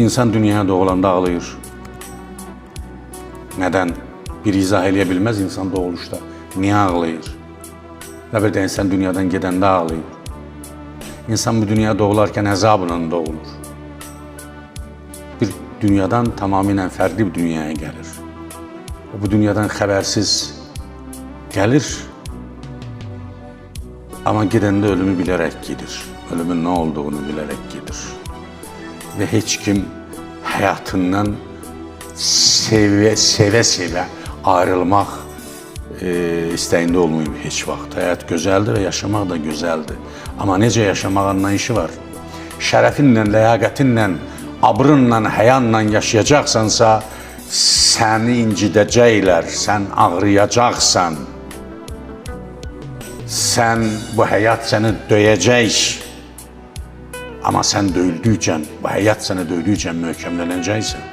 İnsan dünyaya doğulanda ağlayır. Neden? Bir izah edebilmez insan doğuluşta. Niye ağlayır? Ve bir de insan dünyadan gedəndə ağlayır. İnsan bu dünyaya doğularken əzabla doğulur. Bir dünyadan tamamilə fərqli bir dünyaya gəlir. O bu dünyadan xəbərsiz gəlir. Amma gedəndə ölümü bilərək gedir. Ölümün nə olduğunu bilərək gedir. Və heç kim həyatından sevə sevə sevə ayrılmaq e, istəyində olmayıb heç vaxt. Həyat gözəldir və yaşamaq da gözəldir. Amma necə yaşamağınla işi var. Şərəfinlə, ləyaqətinlə, abrınla, həyanla yaşayacaqsansa, səni incidəcəklər, sən ağrıyacaqsan. Sən bu həyat səni döyəcək. Amma sən döyüldükcə, bu həyat səni döydükcə möhkəmlənəcəksən.